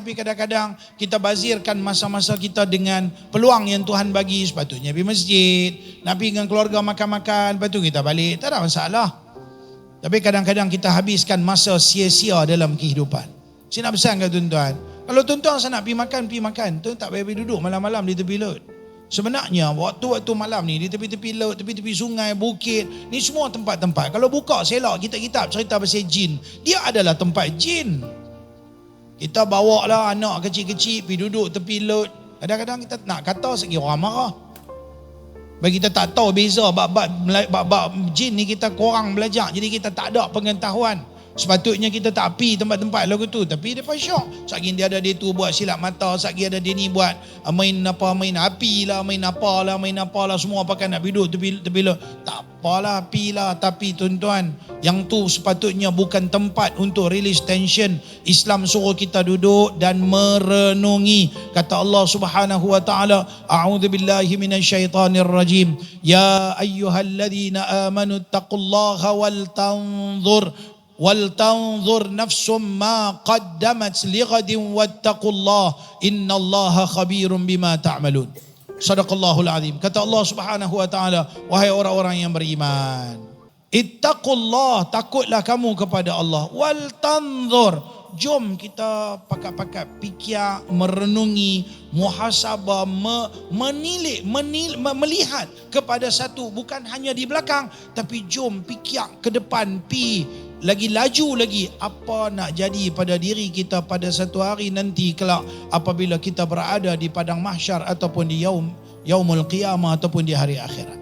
Tapi kadang-kadang kita bazirkan masa-masa kita dengan peluang yang Tuhan bagi. Sepatutnya pergi masjid, nak pergi dengan keluarga makan-makan, lepas tu kita balik. Tak ada masalah. Tapi kadang-kadang kita habiskan masa sia-sia dalam kehidupan. Saya nak pesan ke tuan-tuan. Kalau tuan-tuan saya nak pergi makan, pergi makan. Tuan tak payah pergi duduk malam-malam di tepi laut. Sebenarnya waktu-waktu malam ni di tepi-tepi laut, tepi-tepi sungai, bukit, ni semua tempat-tempat. Kalau buka selok kitab-kitab cerita pasal jin, dia adalah tempat jin. Kita bawa lah anak kecil-kecil pergi duduk tepi laut. Kadang-kadang kita nak kata segi orang marah. Bagi kita tak tahu beza bab-bab bab jin ni kita kurang belajar. Jadi kita tak ada pengetahuan. Sepatutnya kita tak pi tempat-tempat lagu tu tapi dia pun syok. Satgi dia ada dia tu buat silap mata, satgi ada dia ni buat uh, main apa main api lah, main apa lah, main apa lah semua pakai nak duduk tepi tepi lo. Tak apalah pi lah tapi tuan-tuan yang tu sepatutnya bukan tempat untuk release tension. Islam suruh kita duduk dan merenungi. Kata Allah Subhanahu wa taala, a'udzu billahi minasyaitonir rajim. Ya ayyuhalladzina amanu taqullaha wal tanzur ولتنظر نفس ما قدمت لغد lighadin wattaqullah innallaha khabirum bima ta'malun. تعملون Sadaqallahul Azim. Kata Allah Subhanahu Wa Taala, wahai orang-orang yang beriman, ittaqullah, takutlah kamu kepada Allah. Wal tanzur, jom kita pakat-pakat fikir, merenungi, muhasabah, me, menilik, menil, me, melihat kepada satu bukan hanya di belakang, tapi jom fikir ke depan, pi lagi laju lagi apa nak jadi pada diri kita pada satu hari nanti kelak apabila kita berada di padang mahsyar ataupun di yaum yaumul qiyamah ataupun di hari akhirat